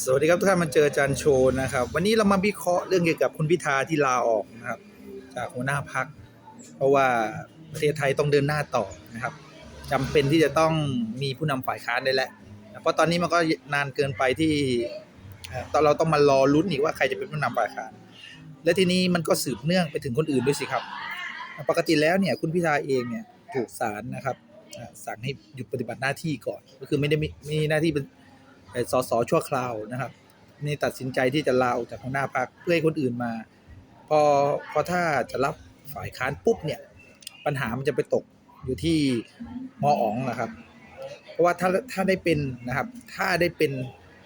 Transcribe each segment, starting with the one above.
สวัสดีครับทุกท่านมาเจออาจารย์โชว์นะครับ วันนี้เรามาวิเคราะห์เรื่องเกี่ยวกับคุณพิธาที่ลาออกนะครับ จากหัวหน้าพัก เพราะว่าประเทศไทยต้องเดินหน้าต่อนะครับจำเป็นที่จะต้องมีผู้นำฝ่ายค้านได้แล้วเพราะตอนนี้มันก็นานเกินไปที่ตอนเราต้องมารอลุ้นอีกว่าใครจะเป็นผู้นำฝ่ายค้าน และทีนี้มันก็สืบเนื่องไปถึงคนอื่นด้วยสิครับ ปกติแล้วเนี่ยคุณพิธาเองเนี่ยถูกศาลนะครับสั่งให้หยุดปฏิบัติหน้าที่ก่อน ก็คือไม่ได้มีมีหน้าที่เป็น สสชั่วคราวนะครับนี่ตัดสินใจที่จะลาออกจากหัวหน้าพรรคเพื่อให้คนอื่นมา พอพอถ้าจะรับฝ่ายค้านปุ๊บเนี่ย ปัญหามันจะไปตกอยู่ที่มออ๋องนะครับ เพราะว่าถ้าถ้าได้เป็นนะครับ ถ้าได้เป็น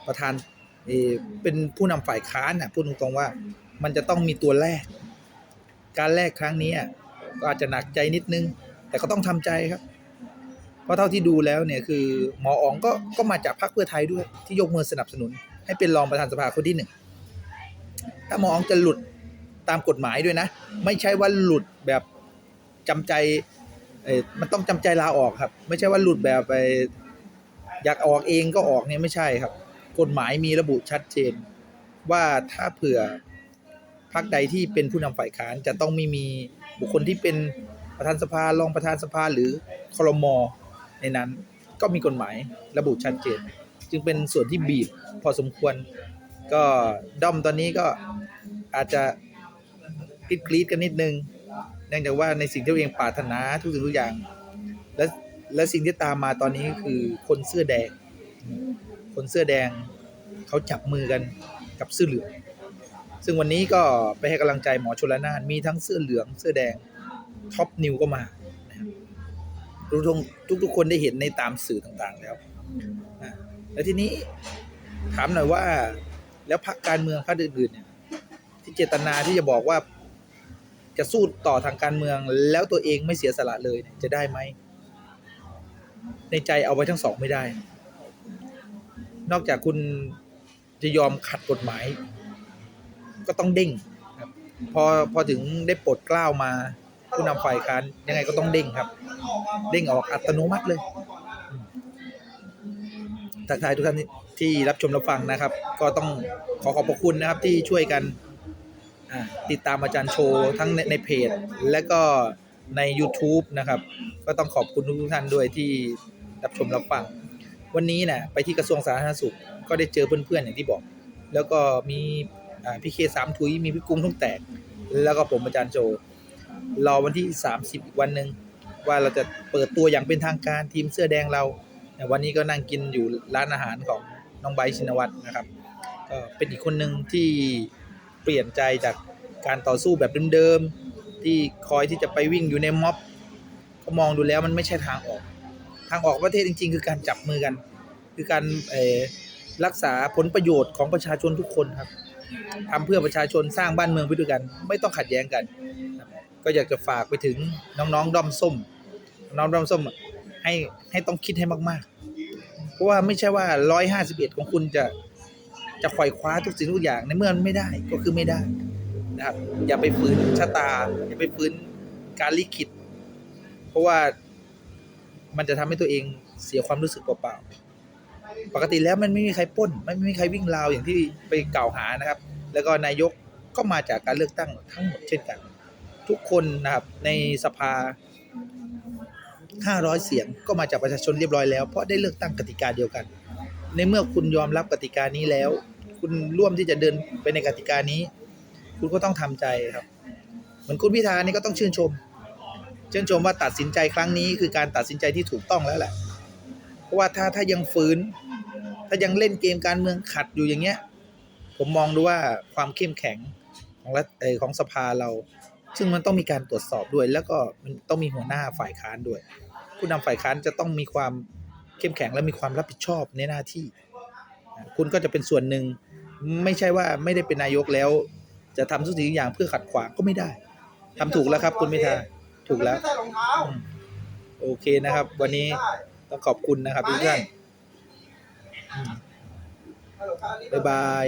ประธานเอเป็นผู้นำฝ่ายค้านน่ะพูดตรงๆว่า มันจะต้องมีตัวแรก การแลกครั้งนี้อะก็อาจจะหนักใจนิดนึง แต่ก็ต้องทำใจครับ เพราะเท่าที่ดูแล้วเนี่ยคือหมออ๋องก็ก็มาจากพรรคเพื่อไทยด้วยที่ยกมือสนับสนุน ให้เป็นรองประธานสภาคนที่หนึ่งถ้าหมออ๋องจะหลุดตามกฎหมายด้วยนะ ไม่ใช่ว่าหลุดแบบจำใจเออมันต้องจำใจลาออกครับ ไม่ใช่ว่าหลุดแบบไปอยากออกเองก็ออกเนี่ยไม่ใช่ครับ กฎหมายมีระบุชัดเจน ว่าถ้าเผื่อพรรคใดที่เป็นผู้นำฝ่ายค้านจะต้องไม่มีบุคคลที่เป็นประธานสภารองประธานสภาหรือคลม ในนั้นก็มีกฎหมายระบุชัดเจน จึงเป็นส่วนที่บีบพอสมควร ก็ด้อมตอนนี้ก็อาจจะกรีดกรีดกันนิดนึงเนื่องจากว่าในสิ่งที่ตัวเองปรารถนาทุกสิ่งทุกอย่าง และและสิ่งที่ตามมาตอนนี้คือคนเสื้อแดง คนเสื้อแดงเขาจับมือกันกับเสื้อเหลือง ซึ่งวันนี้ก็ไปให้กำลังใจหมอชลนานมีทั้งเสื้อเหลืองเสื้อแดงท็อปนิวก็มา ทุกทุกทุกคนได้เห็นในตามสื่อต่างๆแล้วอะแล้วทีนี้ถามหน่อยว่า แล้วพรรคการเมืองพรรคอื่นๆเนี่ย ที่เจตนาที่จะบอกว่า จะสู้ต่อทางการเมืองแล้วตัวเองไม่เสียสละเลยเนี่ยจะได้ไหมในใจเอาไว้ทั้งสองไม่ได้ นอกจากคุณจะยอมขัดกฎหมาย ก็ต้องเด้งพอพอถึงได้ปลดกล้าวมา ผู้นำฝ่ายค้านยังไงก็ต้องเด้งครับ เด้งออกอัตโนมัติเลยทักทายทุกท่านที่รับชมรับฟังนะครับ ก็ต้องขอขอบพระคุณนะครับที่ช่วยกันติดตามอาจารย์โชว์ทั้งในในเพจ และก็ใน YouTube นะครับ ก็ต้องขอบคุณทุกท่านด้วยที่รับชมรับฟัง วันนี้นะไปที่กระทรวงสาธารณสุข ก็ได้เจอเพื่อนๆอย่างที่บอก แล้วก็มีพี่เคสามทุยมีพี่กุ้งทุ่งแตก แล้วก็ผมอาจารย์โจ รอวันที่ 30อีกวันหนึ่งว่าเราจะเปิดตัวอย่างเป็นทางการทีมเสื้อแดงเราเนี่ยวันนี้ก็นั่งกินอยู่ร้านอาหารของน้องไบชินวัตรนะครับก็เป็นอีกคนหนึ่งที่เปลี่ยนใจจากการต่อสู้แบบเดิมๆที่คอยที่จะไปวิ่งอยู่ในม็อบก็มองดูแล้วมันไม่ใช่ทางออก ทางออกประเทศจริง ๆ คือการจับมือกัน คือการรักษาผลประโยชน์ของประชาชนทุกคนครับทำเพื่อประชาชนสร้างบ้านเมืองไปด้วยกัน ไม่ต้องขัดแย้งกัน ก็อยากจะฝากไปถึงน้องๆด้อมส้ม น้องด้อมส้มให้ให้ต้องคิดให้มากๆ เพราะว่าไม่ใช่ว่าร้อยห้าสิบเอ็ดของคุณจะจะไขว่คว้าทุกสิ่งทุกอย่างในเมื่อมันไม่ได้ก็คือไม่ได้นะครับอย่าไปฝืนชะตา อย่าไปฝืนการลิขิต เพราะว่ามันจะทำให้ตัวเองเสียความรู้สึกเปล่าๆปกติแล้วมันไม่มีใครป้น ไม่มีใครวิ่งราวอย่างที่ไปกล่าวหานะครับ แล้วก็นายกก็มาจากการเลือกตั้งทั้งหมดเช่นกัน ทุกคนนะครับในสภา 500 เสียงก็มาจากประชาชนเรียบร้อยแล้ว เพราะได้เลือกตั้งกติกาเดียวกัน ในเมื่อคุณยอมรับกติกานี้แล้ว คุณร่วมที่จะเดินไปในกติกานี้ คุณก็ต้องทำใจครับ เหมือนคุณพิธานี่ก็ต้องชื่นชม ชื่นชมว่าตัดสินใจครั้งนี้คือการตัดสินใจที่ถูกต้องแล้วแหละ เพราะว่าถ้าถ้ายังฝืน ถ้ายังเล่นเกมการเมืองขัดอยู่อย่างเงี้ย ผมมองดูว่าความเข้มแข็งของรัฐของสภาเรา ซึ่งมันต้องมีการตรวจสอบด้วย แล้วก็มันต้องมีหัวหน้าฝ่ายค้านด้วย ผู้นำฝ่ายค้านจะต้องมีความเข้มแข็งและมีความรับผิดชอบในหน้าที่ คุณก็จะเป็นส่วนหนึ่งไม่ใช่ว่าไม่ได้เป็นนายกแล้ว จะทำทุกสิ่งอย่างเพื่อขัดขวางก็ไม่ได้ทำถูกแล้วครับ คุณพิธาถูกแล้วโอเคนะครับ วันนี้ต้องขอบคุณนะครับทุกท่านบ๊ายบาย